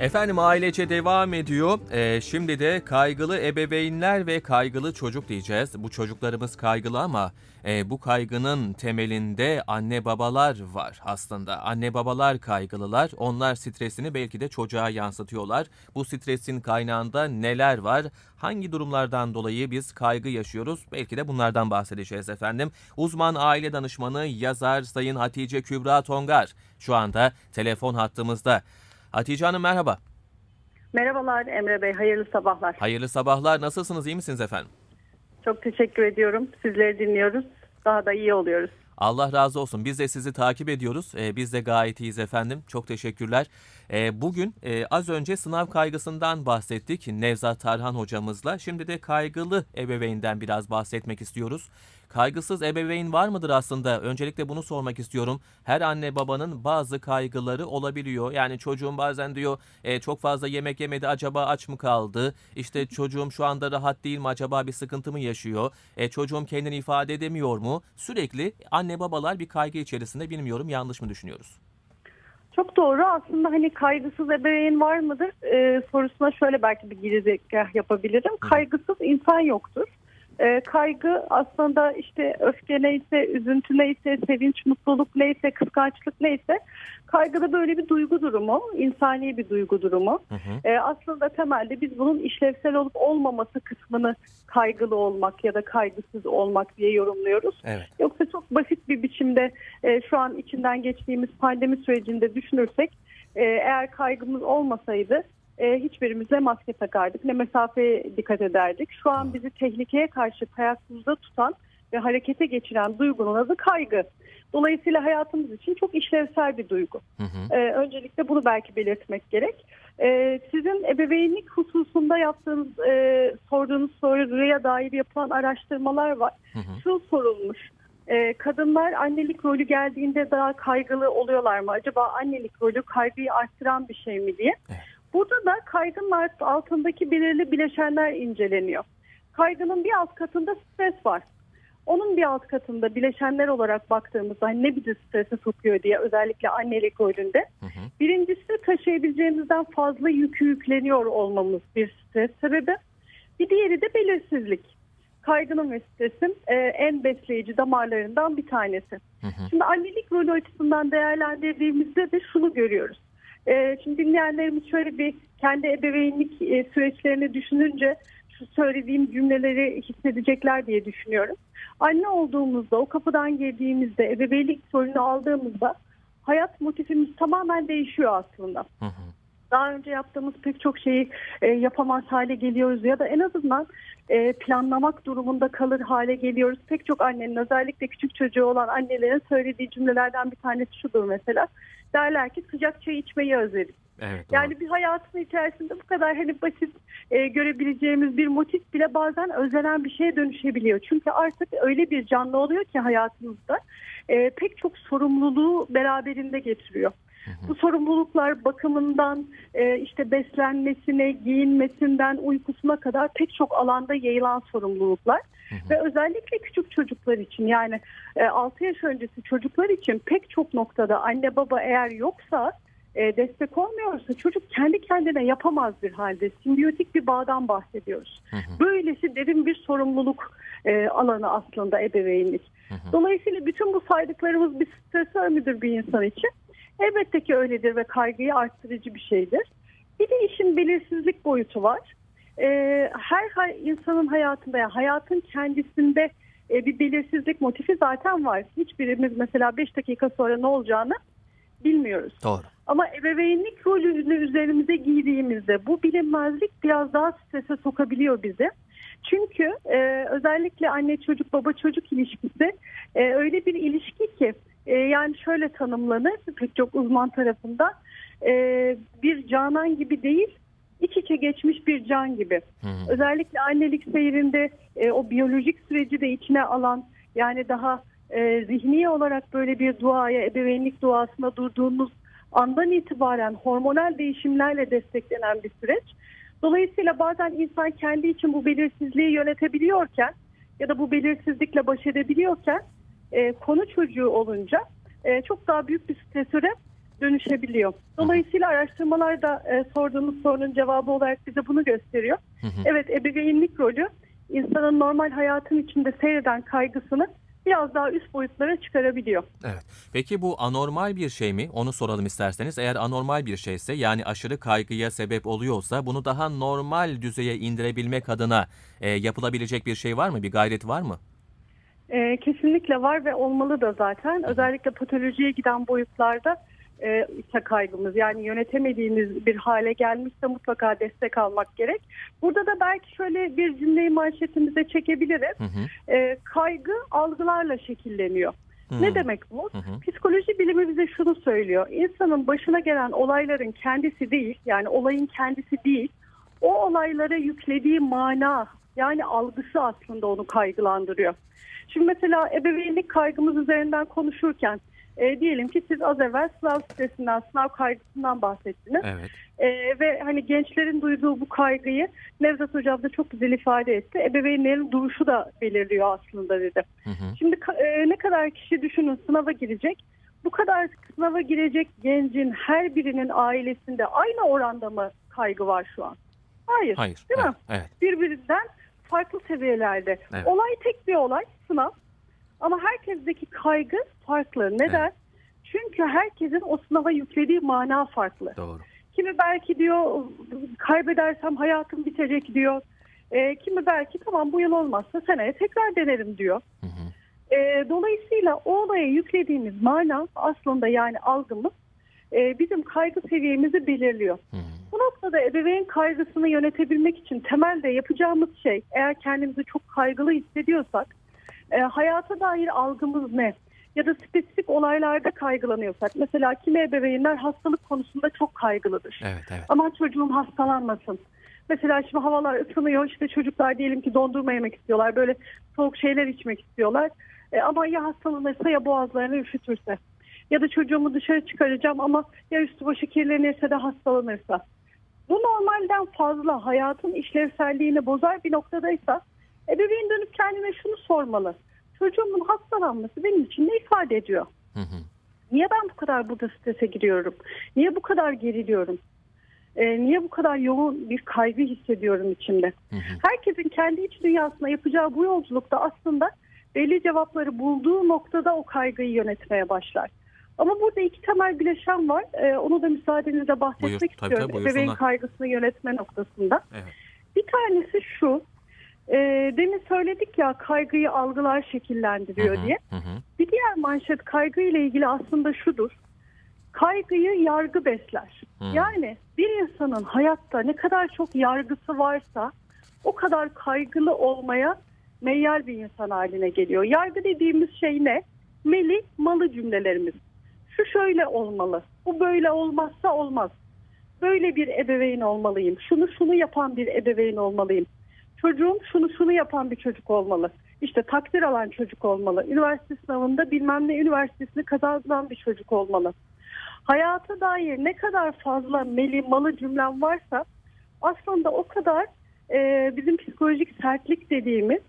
Efendim ailece devam ediyor. Ee, şimdi de kaygılı ebeveynler ve kaygılı çocuk diyeceğiz. Bu çocuklarımız kaygılı ama e, bu kaygının temelinde anne babalar var aslında. Anne babalar kaygılılar. Onlar stresini belki de çocuğa yansıtıyorlar. Bu stresin kaynağında neler var? Hangi durumlardan dolayı biz kaygı yaşıyoruz? Belki de bunlardan bahsedeceğiz efendim. Uzman aile danışmanı yazar Sayın Hatice Kübra Tongar şu anda telefon hattımızda. Hatice Hanım merhaba. Merhabalar Emre Bey, hayırlı sabahlar. Hayırlı sabahlar. Nasılsınız? iyi misiniz efendim? Çok teşekkür ediyorum. Sizleri dinliyoruz. Daha da iyi oluyoruz. Allah razı olsun. Biz de sizi takip ediyoruz. Ee, biz de gayet iyiyiz efendim. Çok teşekkürler. Ee, bugün e, az önce sınav kaygısından bahsettik Nevzat Tarhan hocamızla. Şimdi de kaygılı ebeveynden biraz bahsetmek istiyoruz. Kaygısız ebeveyn var mıdır aslında? Öncelikle bunu sormak istiyorum. Her anne babanın bazı kaygıları olabiliyor. Yani çocuğum bazen diyor e, çok fazla yemek yemedi acaba aç mı kaldı? İşte çocuğum şu anda rahat değil mi acaba bir sıkıntı mı yaşıyor? E, çocuğum kendini ifade edemiyor mu? Sürekli anne babalar bir kaygı içerisinde bilmiyorum yanlış mı düşünüyoruz? Çok doğru. Aslında hani kaygısız ebeveyn var mıdır Ee, sorusuna şöyle belki bir girizgah yapabilirim. Kaygısız insan yoktur. Ee, kaygı aslında işte öfke neyse, üzüntü neyse, sevinç, mutluluk neyse, kıskançlık neyse kaygıda böyle bir duygu durumu, insani bir duygu durumu. Hı hı. Ee, aslında temelde biz bunun işlevsel olup olmaması kısmını kaygılı olmak ya da kaygısız olmak diye yorumluyoruz. Evet. Yoksa çok basit bir biçimde e, şu an içinden geçtiğimiz pandemi sürecinde düşünürsek e, eğer kaygımız olmasaydı e, hiçbirimiz ne maske takardık ne mesafeye dikkat ederdik. Şu an bizi tehlikeye karşı ayakkabıda tutan ve harekete geçiren duygunun adı kaygı. Dolayısıyla hayatımız için çok işlevsel bir duygu. Hı hı. Ee, öncelikle bunu belki belirtmek gerek. Ee, sizin ebeveynlik hususunda yaptığınız, e, sorduğunuz soruya dair yapılan araştırmalar var. Hı hı. Şu sorulmuş. Ee, kadınlar annelik rolü geldiğinde daha kaygılı oluyorlar mı? Acaba annelik rolü kaygıyı arttıran bir şey mi diye. Evet. Burada da alt- altındaki belirli bileşenler inceleniyor. Kaygının bir alt katında stres var. Onun bir alt katında bileşenler olarak baktığımızda hani ne bizi strese sokuyor diye özellikle annelik rolünde. Hı hı. Birincisi taşıyabileceğimizden fazla yükü yükleniyor olmamız bir stres sebebi. Bir diğeri de belirsizlik. Kaygının ve stresin e, en besleyici damarlarından bir tanesi. Hı hı. Şimdi annelik rolü açısından değerlendirdiğimizde de şunu görüyoruz. E, şimdi dinleyenlerimiz şöyle bir kendi ebeveynlik e, süreçlerini düşününce şu söylediğim cümleleri hissedecekler diye düşünüyorum. Anne olduğumuzda, o kapıdan girdiğimizde, ebeveynlik rolünü aldığımızda hayat motifimiz tamamen değişiyor aslında Hı hı. daha önce yaptığımız pek çok şeyi e, yapamaz hale geliyoruz ya da en azından e, planlamak durumunda kalır hale geliyoruz. Pek çok annenin özellikle küçük çocuğu olan annelerin söylediği cümlelerden bir tanesi şudur mesela. Derler ki sıcak çay içmeyi özledim. Evet. doğru. Yani bir hayatın içerisinde bu kadar hani basit e, görebileceğimiz bir motif bile bazen özlenen bir şeye dönüşebiliyor. Çünkü artık öyle bir canlı oluyor ki hayatımızda e, pek çok sorumluluğu beraberinde getiriyor. Bu sorumluluklar bakımından e, işte beslenmesine, giyinmesinden, uykusuna kadar pek çok alanda yayılan sorumluluklar. Ve özellikle küçük çocuklar için yani e, 6 yaş öncesi çocuklar için pek çok noktada anne baba eğer yoksa e, destek olmuyorsa çocuk kendi kendine yapamaz bir halde. Simbiyotik bir bağdan bahsediyoruz. Hı hı. Böylesi derin bir sorumluluk e, alanı aslında ebeveynlik. Hı hı. Dolayısıyla bütün bu saydıklarımız bir stresör müdür bir insan için? Elbette ki öyledir ve kaygıyı arttırıcı bir şeydir. Bir de işin belirsizlik boyutu var. Ee, her insanın hayatında, yani hayatın kendisinde e, bir belirsizlik motifi zaten var. Hiçbirimiz mesela 5 dakika sonra ne olacağını bilmiyoruz. Doğru. Ama ebeveynlik rolünü üzerimize giydiğimizde bu bilinmezlik biraz daha strese sokabiliyor bizi. Çünkü e, özellikle anne çocuk baba çocuk ilişkisi e, öyle bir ilişki ki e, yani şöyle tanımlanır pek çok uzman tarafından e, bir canan gibi değil iç içe geçmiş bir can gibi. Hı hı. Özellikle annelik seyrinde e, o biyolojik süreci de içine alan yani daha e, zihni olarak böyle bir duaya, ebeveynlik duasına durduğumuz andan itibaren hormonal değişimlerle desteklenen bir süreç. Dolayısıyla bazen insan kendi için bu belirsizliği yönetebiliyorken ya da bu belirsizlikle baş edebiliyorken e, konu çocuğu olunca e, çok daha büyük bir stresöre dönüşebiliyor. Dolayısıyla araştırmalar da e, sorduğunuz sorunun cevabı olarak bize bunu gösteriyor. Hı hı. Evet ebeveynlik rolü insanın normal hayatın içinde seyreden kaygısını biraz daha üst boyutlara çıkarabiliyor. Evet. Peki bu anormal bir şey mi? Onu soralım isterseniz. Eğer anormal bir şeyse yani aşırı kaygıya sebep oluyorsa bunu daha normal düzeye indirebilmek adına e, yapılabilecek bir şey var mı? Bir gayret var mı? Ee, kesinlikle var ve olmalı da zaten. Özellikle patolojiye giden boyutlarda e, kaygımız yani yönetemediğimiz bir hale gelmişse mutlaka destek almak gerek. Burada da belki şöyle bir cümleyi manşetimize çekebiliriz. Hı hı. Ee, kaygı algılarla şekilleniyor. Hı. Ne demek bu? Hı hı. Psikoloji bilimi bize şunu söylüyor. İnsanın başına gelen olayların kendisi değil, yani olayın kendisi değil, o olaylara yüklediği mana, yani algısı aslında onu kaygılandırıyor. Şimdi mesela ebeveynlik kaygımız üzerinden konuşurken, e, diyelim ki siz az evvel sınav stresinden, sınav kaygısından bahsettiniz. Evet. E, ve hani gençlerin duyduğu bu kaygıyı Nevzat Hocam da çok güzel ifade etti. Ebeveynlerin duruşu da belirliyor aslında dedi. Hı hı. Şimdi e, ne kadar kişi düşünün sınava girecek. Bu kadar sınava girecek gencin her birinin ailesinde aynı oranda mı kaygı var şu an? Hayır. Hayır. Değil mi? evet. Evet. Birbirinden farklı seviyelerde. Evet. Olay tek bir olay sınav. Ama herkesteki kaygı farklı. Neden? Çünkü herkesin o sınava yüklediği mana farklı. Doğru. Kimi belki diyor kaybedersem hayatım bitecek diyor. E, kimi belki tamam bu yıl olmazsa seneye tekrar denerim diyor. Hı hı. E, dolayısıyla o olaya yüklediğimiz mana aslında yani algımız e, bizim kaygı seviyemizi belirliyor. Hı hı. Noktada ebeveyn kaygısını yönetebilmek için temelde yapacağımız şey eğer kendimizi çok kaygılı hissediyorsak e, hayata dair algımız ne? Ya da spesifik olaylarda kaygılanıyorsak mesela kimi ebeveynler hastalık konusunda çok kaygılıdır. Evet. Evet. Aman çocuğum hastalanmasın. Mesela şimdi havalar ısınıyor işte çocuklar diyelim ki dondurma yemek istiyorlar. Böyle soğuk şeyler içmek istiyorlar. E, ama ya hastalanırsa ya boğazlarını üşütürse. Ya da çocuğumu dışarı çıkaracağım ama ya üstü başı kirlenirse de hastalanırsa. Bu normalden fazla hayatın işlevselliğini bozar bir noktadaysa ebeveyn dönüp kendine şunu sormalı. Çocuğumun hastalanması benim için ne ifade ediyor? Hı hı. Niye ben bu kadar burada strese giriyorum? Niye bu kadar geriliyorum? Ee, niye bu kadar yoğun bir kaygı hissediyorum içimde? Hı hı. Herkesin kendi iç dünyasına yapacağı bu yolculukta aslında belli cevapları bulduğu noktada o kaygıyı yönetmeye başlar. Ama burada iki temel bileşen var. Ee, onu da müsaadenizle bahsetmek Buyur, tabii, istiyorum. tabii, Ebeveyn kaygısını yönetme noktasında. Evet. Bir tanesi şu. E, demin söyledik ya kaygıyı algılar şekillendiriyor Hı hı. diye. Hı. Bir diğer manşet kaygı ile ilgili aslında şudur. Kaygıyı yargı besler. Hı. Yani bir insanın hayatta ne kadar çok yargısı varsa o kadar kaygılı olmaya meyyal bir insan haline geliyor. Yargı dediğimiz şey ne? Meli, malı cümlelerimiz. Şu şöyle olmalı, bu böyle olmazsa olmaz. Böyle bir ebeveyn olmalıyım. Şunu şunu yapan bir ebeveyn olmalıyım. Çocuğum şunu şunu yapan bir çocuk olmalı. İşte takdir alan çocuk olmalı. Üniversite sınavında bilmem ne üniversitesini kazanan bir çocuk olmalı. Hayata dair ne kadar fazla meli malı cümlem varsa aslında o kadar e, bizim psikolojik sertlik dediğimiz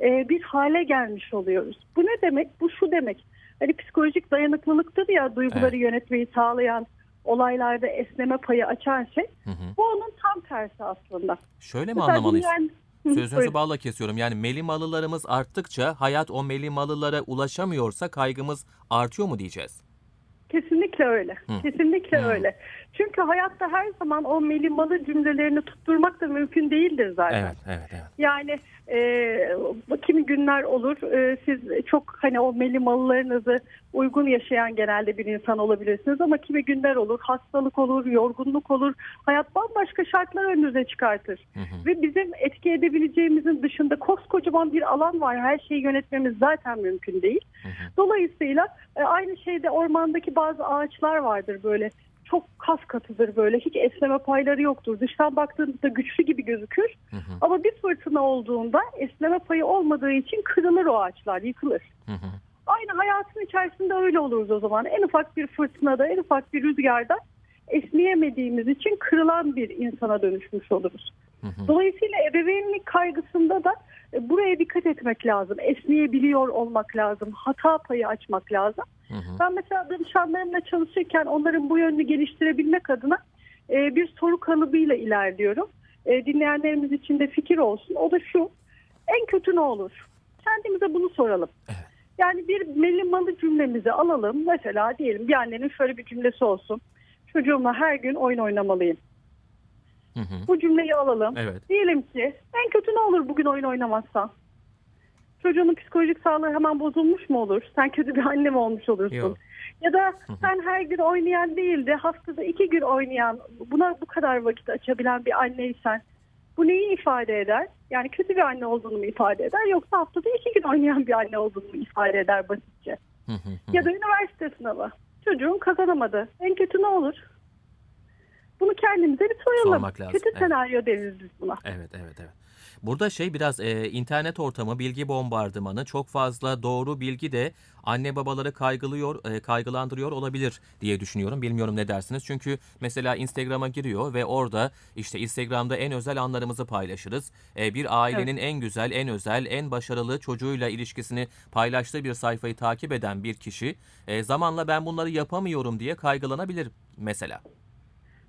e, bir hale gelmiş oluyoruz. Bu ne demek? Bu şu demek. Hani psikolojik dayanıklılıktır ya duyguları yönetmeyi sağlayan olaylarda esneme payı açan şey. Hı hı. Bu onun tam tersi aslında. Şöyle mi Mesela anlamalıyız? Hı, Sözünüzü buyurun. bağla kesiyorum. Yani meli malılarımız arttıkça hayat o meli malılara ulaşamıyorsa kaygımız artıyor mu diyeceğiz? Kesinlikle öyle. Hı. Kesinlikle Hı. öyle. Çünkü hayatta her zaman o melimalı cümlelerini tutturmak da mümkün değildir zaten. Evet, evet, evet. Yani e, günler olur e, siz çok hani o melimalılarınızı uygun yaşayan genelde bir insan olabilirsiniz ama kimi günler olur hastalık olur, yorgunluk olur. Hayat bambaşka şartlar önünüze çıkartır. Hı hı. Ve bizim etki edebileceğimizin dışında koskocaman bir alan var. Her şeyi yönetmemiz zaten mümkün değil. Hı hı. Dolayısıyla e, aynı şeyde ormandaki bazı ağaçlar vardır böyle. Çok kas katıdır böyle. Hiç esneme payları yoktur. Dıştan baktığınızda güçlü gibi gözükür. Hı hı. Ama bir fırtına olduğunda esneme payı olmadığı için kırılır o ağaçlar, yıkılır. Hı hı. Aynı hayatın içerisinde öyle oluruz o zaman. En ufak bir fırtınada, en ufak bir rüzgarda esneyemediğimiz için kırılan bir insana dönüşmüş oluruz. Hı hı. Dolayısıyla ebeveynlik kaygısında da Buraya dikkat etmek lazım. Esneyebiliyor olmak lazım. Hata payı açmak lazım. Hı hı. Ben mesela danışanlarımla çalışırken onların bu yönünü geliştirebilmek adına e, bir soru kalıbıyla ilerliyorum. E, dinleyenlerimiz için de fikir olsun. O da şu. En kötü ne olur? Kendimize bunu soralım. Evet. Yani bir melimalı cümlemizi alalım. Mesela diyelim bir annenin şöyle bir cümlesi olsun. Çocuğumla her gün oyun oynamalıyım. Hı hı. Bu cümleyi alalım. Evet. Diyelim ki olur bugün oyun oynamazsan? Çocuğunun psikolojik sağlığı hemen bozulmuş mu olur? Sen kötü bir anne mi olmuş olursun? Yok. Ya da sen her gün oynayan değil de haftada iki gün oynayan, buna bu kadar vakit açabilen bir anneysen bu neyi ifade eder? Yani kötü bir anne olduğunu mu ifade eder yoksa haftada iki gün oynayan bir anne olduğunu mu ifade eder basitçe? Ya da üniversite sınavı. Çocuğun kazanamadı. En kötü ne olur? Bunu kendimize bir soralım. Sormak lazım, Kötü evet. senaryo deriz biz buna. Evet, evet, evet. Burada şey biraz e, internet ortamı, bilgi bombardımanı, çok fazla doğru bilgi de anne babaları kaygılıyor, e, kaygılandırıyor olabilir diye düşünüyorum. Bilmiyorum ne dersiniz. Çünkü mesela Instagram'a giriyor ve orada işte Instagram'da en özel anlarımızı paylaşırız. E, bir ailenin en güzel, en özel, en başarılı çocuğuyla ilişkisini paylaştığı bir sayfayı takip eden bir kişi e, zamanla ben bunları yapamıyorum diye kaygılanabilir mesela.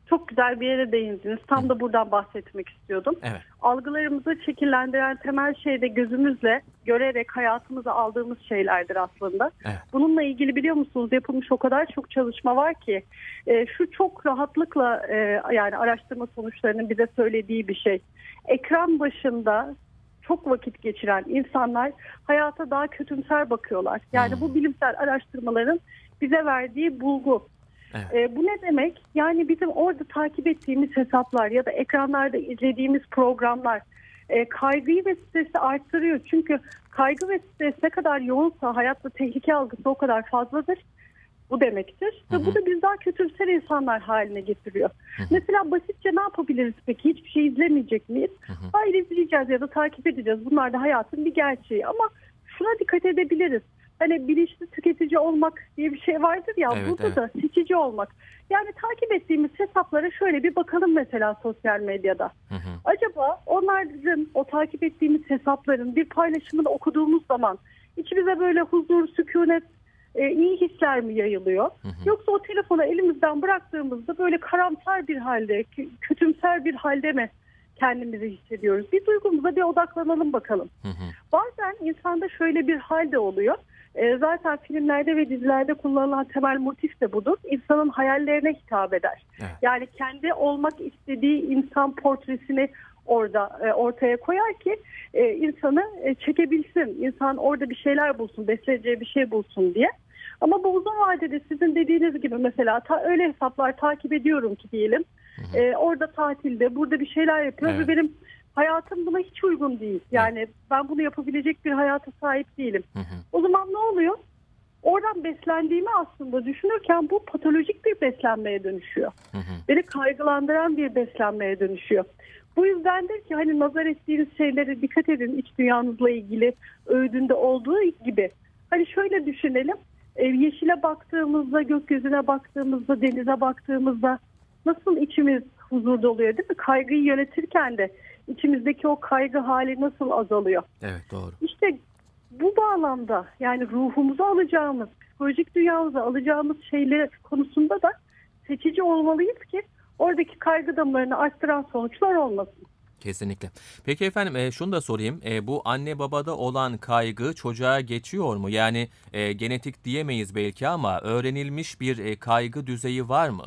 Çok güzel bir yere değindiniz. Tam da buradan bahsetmek istiyordum. Evet. Algılarımızı şekillendiren temel şey de gözümüzle görerek hayatımıza aldığımız şeylerdir aslında. Evet. Bununla ilgili biliyor musunuz yapılmış o kadar çok çalışma var ki e, şu çok rahatlıkla e, yani araştırma sonuçlarının bize söylediği bir şey. Ekran başında çok vakit geçiren insanlar hayata daha kötümser bakıyorlar. Yani Hmm. bu bilimsel araştırmaların bize verdiği bulgu. Evet. E, bu ne demek? Yani bizim orada takip ettiğimiz hesaplar ya da ekranlarda izlediğimiz programlar e, kaygıyı ve stresi arttırıyor. Çünkü kaygı ve stres ne kadar yoğunsa hayatta tehlike algısı o kadar fazladır. Bu demektir. Hı hı. Ve bu da biz daha kötümser insanlar haline getiriyor. Hı hı. Mesela basitçe ne yapabiliriz peki? Hiçbir şey izlemeyecek miyiz? Hı hı. Hayır izleyeceğiz ya da takip edeceğiz. Bunlar da hayatın bir gerçeği. Ama şuna dikkat edebiliriz. Hani bilinçli tüketici olmak diye bir şey vardır ya. Evet, burada evet. da seçici olmak. Yani takip ettiğimiz hesaplara şöyle bir bakalım mesela sosyal medyada. Hı hı. Acaba onların o takip ettiğimiz hesapların bir paylaşımını okuduğumuz zaman içimize böyle huzur, sükunet, e, iyi hisler mi yayılıyor? Hı hı. Yoksa o telefonu elimizden bıraktığımızda böyle karamsar bir halde, kö- kötümser bir halde mi kendimizi hissediyoruz? Bir duygumuza bir odaklanalım bakalım. Hı hı. Bazen insanda şöyle bir hal de oluyor. E, zaten filmlerde ve dizilerde kullanılan temel motif de budur. İnsanın hayallerine hitap eder. Evet. Yani kendi olmak istediği insan portresini orada e, ortaya koyar ki e, insanı e, çekebilsin. İnsan orada bir şeyler bulsun, besleyeceği bir şey bulsun diye. Ama bu uzun vadede sizin dediğiniz gibi mesela ta, öyle hesaplar takip ediyorum ki diyelim. E, orada tatilde, burada bir şeyler yapıyor Evet. ve benim hayatım buna hiç uygun değil. Yani ben bunu yapabilecek bir hayata sahip değilim. Hı hı. O zaman ne oluyor? Oradan beslendiğimi aslında düşünürken bu patolojik bir beslenmeye dönüşüyor. Hı hı. Beni kaygılandıran bir beslenmeye dönüşüyor. Bu yüzdendir ki hani nazar ettiğiniz şeylere dikkat edin iç dünyanızla ilgili öğüdünde olduğu gibi. Hani şöyle düşünelim. yeşile baktığımızda, gökyüzüne baktığımızda, denize baktığımızda nasıl içimiz huzurda oluyor değil mi? Kaygıyı yönetirken de içimizdeki o kaygı hali nasıl azalıyor? Evet doğru. İşte bu bağlamda yani ruhumuza alacağımız, psikolojik dünyamıza alacağımız şeyler konusunda da seçici olmalıyız ki oradaki kaygı damlarını arttıran sonuçlar olmasın. Kesinlikle. Peki efendim e, şunu da sorayım. E, bu anne babada olan kaygı çocuğa geçiyor mu? Yani e, genetik diyemeyiz belki ama öğrenilmiş bir e, kaygı düzeyi var mı?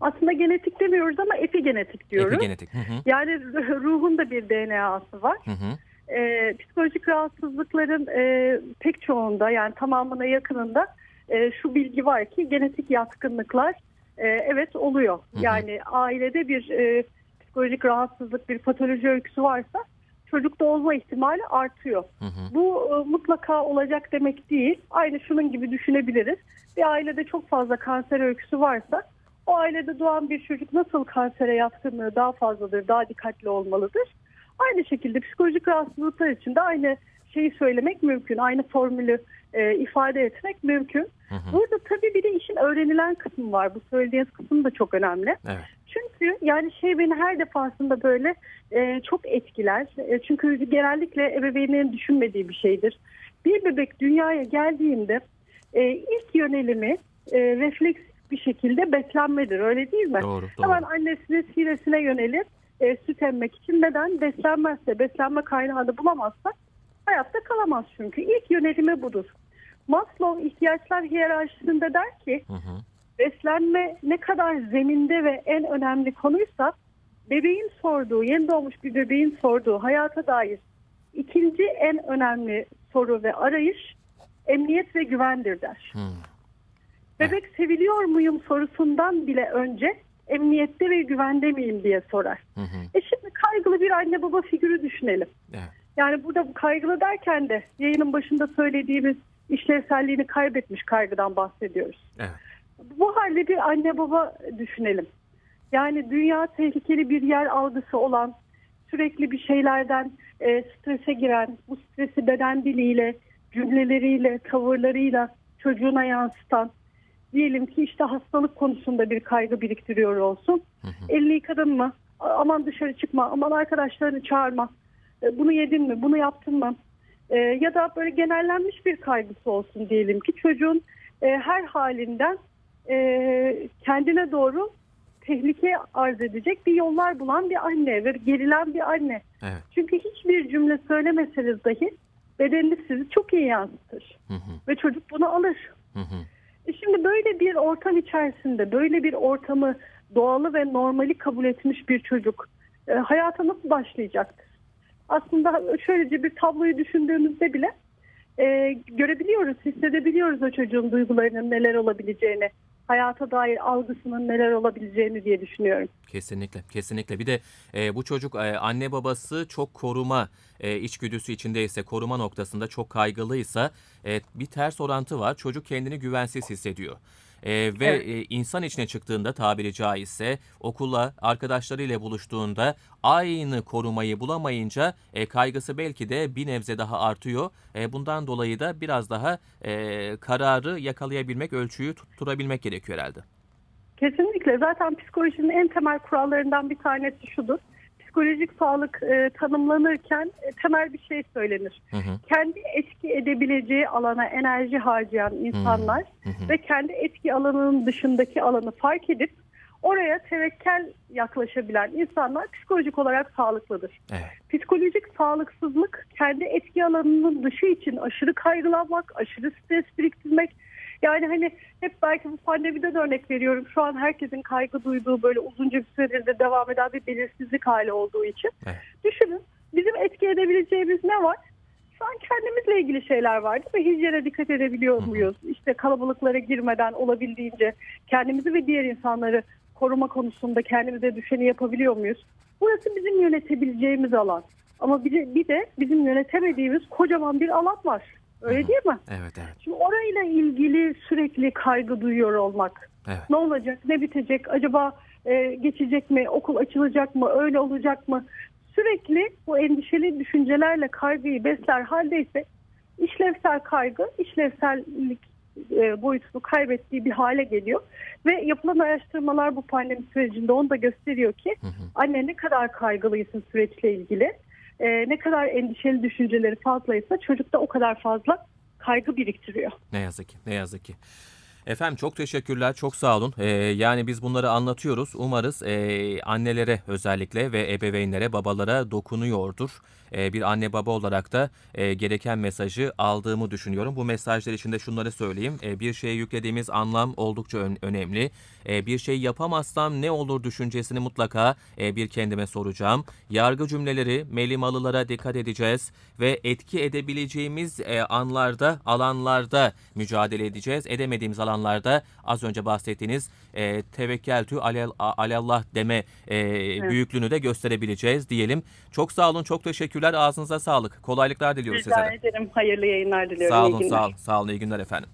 Aslında genetik demiyoruz ama epigenetik diyoruz. Epigenetik. Hı hı. Yani ruhun da bir DNA'sı var. Hı hı. Ee, psikolojik rahatsızlıkların e, pek çoğunda yani tamamına yakınında e, şu bilgi var ki genetik yatkınlıklar e, evet oluyor. hı. Yani ailede bir e, psikolojik rahatsızlık, bir patoloji öyküsü varsa çocukta olma ihtimali artıyor. Hı hı. Bu e, mutlaka olacak demek değil. Aynı şunun gibi düşünebiliriz. Bir ailede çok fazla kanser öyküsü varsa o ailede doğan bir çocuk nasıl kansere yatkınlığı daha fazladır, daha dikkatli olmalıdır. Aynı şekilde psikolojik rahatsızlıklar için de aynı şeyi söylemek mümkün. Aynı formülü e, ifade etmek mümkün. Hı hı. Burada tabii bir de işin öğrenilen kısmı var. Bu söylediğiniz kısım da çok önemli. Evet. Çünkü yani şey beni her defasında böyle e, çok etkiler. E, çünkü genellikle ebeveynlerin düşünmediği bir şeydir. Bir bebek dünyaya geldiğinde e, ilk yönelimi e, refleks bir şekilde beslenmedir öyle değil mi? Doğru, Hemen doğru. annesinin sinesine yönelir e, süt emmek için. Neden? Beslenmezse, beslenme kaynağını bulamazsa hayatta kalamaz çünkü. İlk yönelimi budur. Maslow ihtiyaçlar hiyerarşisinde der ki Hı hı. beslenme ne kadar zeminde ve en önemli konuysa bebeğin sorduğu, yeni doğmuş bir bebeğin sorduğu hayata dair ikinci en önemli soru ve arayış emniyet ve güvendir der. Hı. Bebek seviliyor muyum sorusundan bile önce emniyette ve güvende miyim diye sorar. Hı hı. E şimdi kaygılı bir anne baba figürü düşünelim. Evet. Yani burada bu kaygılı derken de yayının başında söylediğimiz işlevselliğini kaybetmiş kaygıdan bahsediyoruz. Evet. Bu halde bir anne baba düşünelim. Yani dünya tehlikeli bir yer algısı olan, sürekli bir şeylerden e, strese giren, bu stresi beden diliyle, cümleleriyle, tavırlarıyla çocuğuna yansıtan, diyelim ki işte hastalık konusunda bir kaygı biriktiriyor olsun. Hı hı. Elini yıkadın mı? Aman dışarı çıkma, aman arkadaşlarını çağırma. E, Bunu yedin mi? Bunu yaptın mı? E, ya da böyle genellenmiş bir kaygısı olsun diyelim ki çocuğun e, her halinden kendine doğru tehlike arz edecek bir yollar bulan bir anne ve gerilen bir anne. Evet. Çünkü hiçbir cümle söylemeseniz dahi bedeniniz sizi çok iyi yansıtır Hı hı. ve çocuk bunu alır. Hı hı. E Şimdi böyle bir ortam içerisinde böyle bir ortamı doğalı ve normali kabul etmiş bir çocuk e, hayata nasıl başlayacaktır? Aslında şöylece bir tabloyu düşündüğümüzde bile e, görebiliyoruz, hissedebiliyoruz o çocuğun duygularının neler olabileceğini, hayata dair algısının neler olabileceğini diye düşünüyorum. Kesinlikle, kesinlikle. Bir de e, bu çocuk e, anne babası çok koruma e, içgüdüsü içindeyse, koruma noktasında çok kaygılıysa e, bir ters orantı var. Çocuk kendini güvensiz hissediyor. E, ve Evet. e, insan içine çıktığında tabiri caizse okula arkadaşlarıyla buluştuğunda aynı korumayı bulamayınca e, kaygısı belki de bir nebze daha artıyor. E, bundan dolayı da biraz daha e, kararı yakalayabilmek, ölçüyü tutturabilmek gerekiyor herhalde. Kesinlikle. Zaten psikolojinin en temel kurallarından bir tanesi şudur. Psikolojik sağlık e, tanımlanırken e, temel bir şey söylenir. Hı hı, Kendi etki edebileceği alana enerji harcayan insanlar hı hı. ve kendi etki alanının dışındaki alanı fark edip oraya tevekkel yaklaşabilen insanlar psikolojik olarak sağlıklıdır. Evet. Psikolojik sağlıksızlık kendi etki alanının dışı için aşırı kaygılanmak, aşırı stres biriktirmek. Yani hani hep belki bu pandemide de örnek veriyorum. Şu an herkesin kaygı duyduğu böyle uzunca bir süredir de devam eden bir belirsizlik hali olduğu için. Evet. Düşünün bizim etki edebileceğimiz ne var? Şu an kendimizle ilgili şeyler var değil mi? Hijyene dikkat edebiliyor muyuz? İşte kalabalıklara girmeden olabildiğince kendimizi ve diğer insanları koruma konusunda kendimize düşeni yapabiliyor muyuz? Burası bizim yönetebileceğimiz alan. Ama bir de, bir de bizim yönetemediğimiz kocaman bir alan var. Öyle değil mi? Evet, evet, Şimdi orayla ilgili sürekli kaygı duyuyor olmak. evet. Ne olacak? Ne bitecek? Acaba e, geçecek mi? Okul açılacak mı? Öyle olacak mı? Sürekli bu endişeli düşüncelerle kaygıyı besler haldeyse işlevsel kaygı, işlevsellik e, boyutunu kaybettiği bir hale geliyor. Ve yapılan araştırmalar bu pandemi sürecinde onu da gösteriyor ki Hı hı. anne ne kadar kaygılıysın süreçle ilgili, e, ne kadar endişeli düşünceleri fazlaysa çocukta o kadar fazla kaygı biriktiriyor. Ne yazık ki, ne yazık ki. Efendim çok teşekkürler, çok sağ olun. Ee, yani biz bunları anlatıyoruz. Umarız e, annelere özellikle ve ebeveynlere, babalara dokunuyordur. E, bir anne baba olarak da e, gereken mesajı aldığımı düşünüyorum. Bu mesajlar içinde şunları söyleyeyim. E, bir şeye yüklediğimiz anlam oldukça ön- önemli. E, bir şey yapamazsam ne olur düşüncesini mutlaka e, bir kendime soracağım. Yargı cümleleri, melimalılara dikkat edeceğiz ve etki edebileceğimiz e, anlarda, alanlarda mücadele edeceğiz. Edemediğimiz alanlarda az önce bahsettiğiniz e, tevekkeltü alel, alallah deme e, büyüklüğünü de gösterebileceğiz diyelim. Çok sağ olun, çok teşekkürler. Ağzınıza sağlık. Kolaylıklar diliyoruz size Rica de. ederim. Hayırlı yayınlar diliyorum. Sağ olun, sağ olun. Sağ olun, iyi günler efendim.